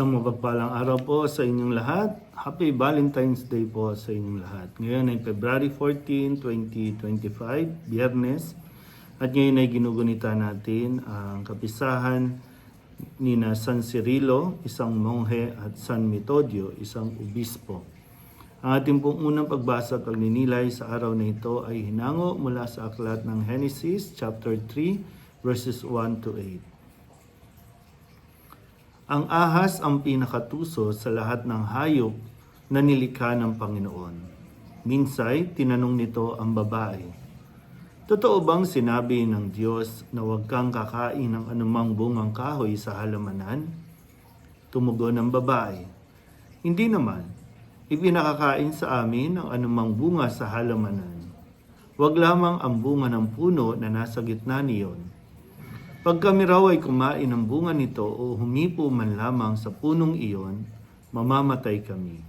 Isang mapagpalang araw po sa inyong lahat. Happy Valentine's Day po sa inyong lahat. Ngayon ay February 14, 2025, Biyernes. At ngayon ay ginugunita natin ang kapisahan ni na San Cirilo, isang monghe, at San Metodio, isang obispo. Ang ating pong unang pagbasa at pagninilay sa araw na ito ay hinango mula sa aklat ng Genesis chapter 3 verses 1 to 8. Ang ahas ang pinakatuso sa lahat ng hayop na nilikha ng Panginoon. Minsay, tinanong nito ang babae, Totoo bang sinabi ng Diyos na huwag kang kakain ng anumang bungang kahoy sa halamanan? Tumugon ang babae, Hindi naman. Ipinakakain sa amin ang anumang bunga sa halamanan. Huwag lamang ang bunga ng puno na nasa gitna niyon. Pag kami raw ay kumain ng bunga nito o humipo man lamang sa punong iyon, mamamatay kami.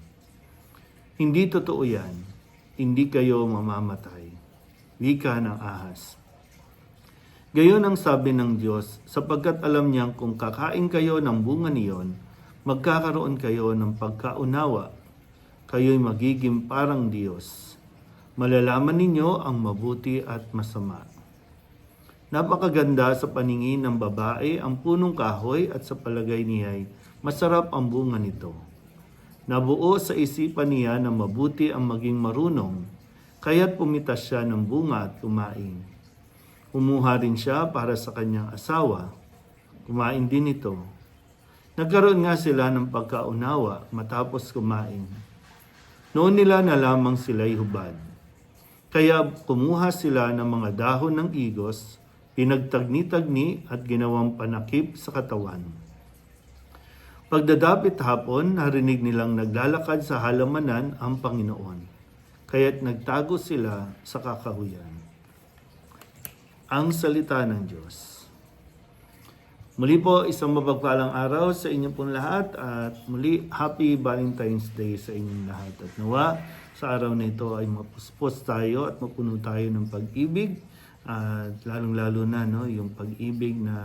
Hindi totoo yan. Hindi kayo mamamatay. Wika ng ahas. Gayon ang sabi ng Diyos, sapagkat alam niyang kung kakain kayo ng bunga niyon, magkakaroon kayo ng pagkaunawa. Kayo'y magiging parang Diyos. Malalaman ninyo ang mabuti at masama. Napakaganda sa paningin ng babae ang punong kahoy at sa palagay niya'y masarap ang bunga nito. Nabuo sa isipan niya na mabuti ang maging marunong, kaya't pumitas siya ng bunga at kumain. Umuha rin siya para sa kanyang asawa. Kumain din ito. Nagkaroon nga sila ng pagkaunawa matapos kumain. Noon nila na lamang sila'y hubad. Kaya kumuha sila ng mga dahon ng igos, pinagtagni-tagni at ginawang panakip sa katawan. Pagdadapit hapon, narinig nilang naglalakad sa halamanan ang Panginoon. Kaya't nagtago sila sa kakahuyan. Ang salita ng Diyos. Muli po, isang mapagpalang araw sa inyo pong lahat at muli, Happy Valentine's Day sa inyong lahat. At nawa, sa araw na ito ay mapuspos tayo at mapuno tayo ng pag-ibig at lalong-lalo na no, yung pag-ibig na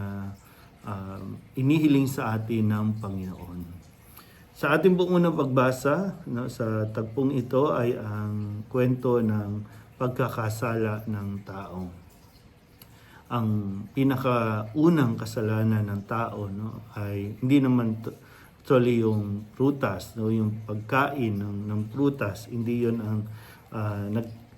um, inihiling sa atin ng Panginoon. Sa ating pong unang pagbasa no, sa tagpong ito ay ang kwento ng pagkakasala ng tao. Ang pinakaunang kasalanan ng tao no, ay hindi naman actually yung prutas, no, yung pagkain ng, ng prutas, hindi yon ang ah,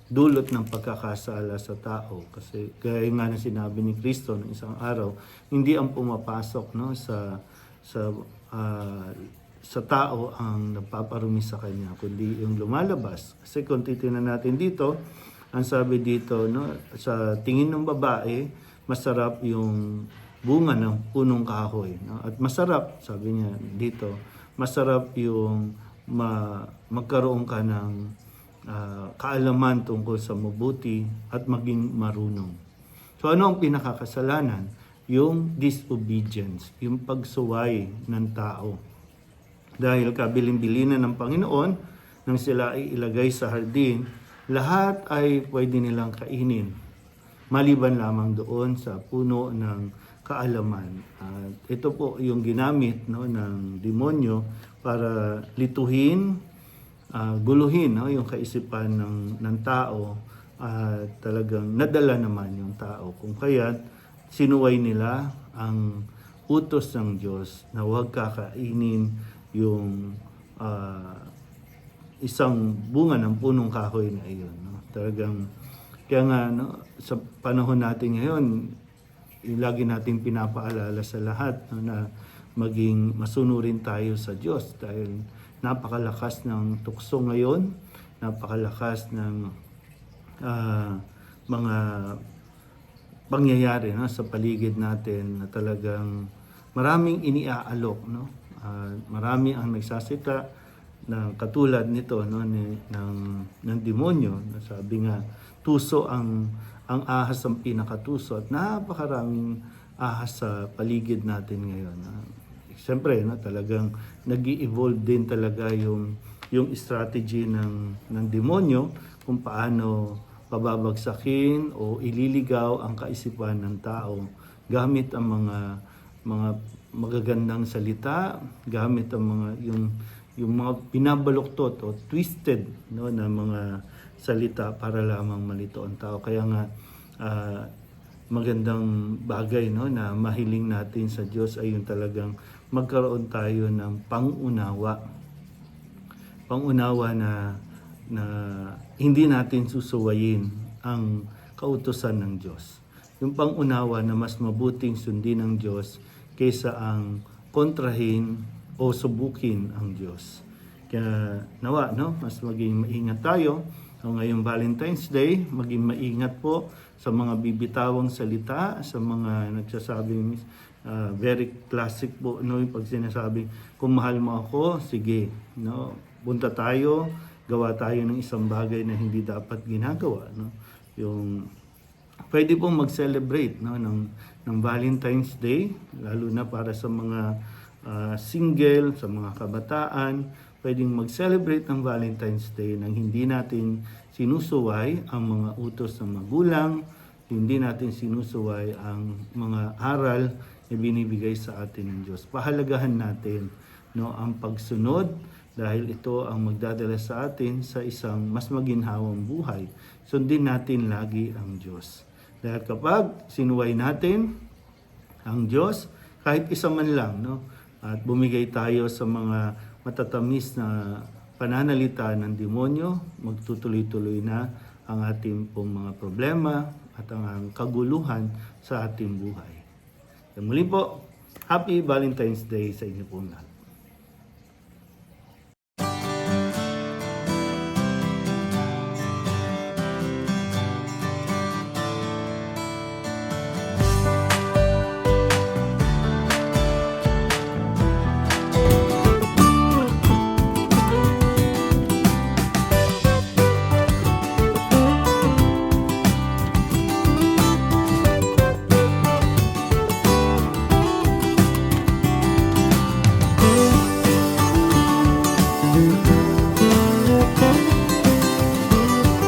nagdulot ng pagkakasala sa tao. Kasi gaya nga na sinabi ni Kristo ng isang araw, hindi ang pumapasok no, sa sa ah, sa tao ang nagpaparumi sa kanya, kundi yung lumalabas. Kasi kung titingnan natin dito, ang sabi dito, no, sa tingin ng babae, masarap yung bunga ng punong kahoy. No? At masarap, sabi niya dito, masarap yung ma- magkaroon ka ng ah, kaalaman tungkol sa mabuti at maging marunong. So ano ang pinakakasalanan? Yung disobedience, yung pagsuway ng tao. Dahil kabilin-bilinan ng Panginoon, nang sila ay ilagay sa hardin, lahat ay pwede nilang kainin. Maliban lamang doon sa puno ng kaalaman. At ito po yung ginamit no, ng demonyo para lituhin, ah, guluhin no, yung kaisipan ng, ng tao at talagang nadala naman yung tao. Kung kaya sinuway nila ang utos ng Diyos na huwag kakainin yung ah, isang bunga ng punong kahoy na iyon. No? Talagang, kaya nga, no, sa panahon natin ngayon, lagi nating pinapaalala sa lahat no, na maging masunurin tayo sa Diyos dahil napakalakas ng tukso ngayon, napakalakas ng ah, mga pangyayari no, sa paligid natin na talagang maraming iniaalok. No? Ah, marami ang nagsasita na katulad nito no, ni, ng, ng demonyo. Sabi nga, tuso ang, ang ahas ang pinakatuso at napakaraming ahas sa paligid natin ngayon. Ah, Siyempre, no, talagang nag evolve din talaga yung, yung strategy ng, ng demonyo kung paano pababagsakin o ililigaw ang kaisipan ng tao gamit ang mga mga magagandang salita gamit ang mga yung yung mga binabaluktot o twisted no na mga salita para lamang malito ang tao. Kaya nga ah, magandang bagay no na mahiling natin sa Diyos ay yung talagang magkaroon tayo ng pangunawa pangunawa na na hindi natin susuwayin ang kautusan ng Diyos. Yung pangunawa na mas mabuting sundin ng Diyos kaysa ang kontrahin o subukin ang Diyos. Kaya nawa, no? mas maging maingat tayo. So, ngayong Valentine's Day, maging maingat po sa mga bibitawang salita, sa mga nagsasabing ah, very classic po, no? yung pag sinasabing, kung mahal mo ako, sige, no? punta tayo, gawa tayo ng isang bagay na hindi dapat ginagawa. No? Yung pwede pong mag-celebrate no, ng, ng Valentine's Day, lalo na para sa mga ah, single, sa mga kabataan, pwedeng mag-celebrate ng Valentine's Day nang hindi natin sinusuway ang mga utos ng magulang, hindi natin sinusuway ang mga aral na binibigay sa atin ng Diyos. Pahalagahan natin no, ang pagsunod dahil ito ang magdadala sa atin sa isang mas maginhawang buhay. Sundin natin lagi ang Diyos. Dahil kapag sinuway natin ang Diyos, kahit isa man lang, no? at bumigay tayo sa mga matatamis na pananalita ng demonyo, magtutuloy-tuloy na ang ating pong mga problema at ang kaguluhan sa ating buhay. Kaya muli po, Happy Valentine's Day sa inyo pong lahat.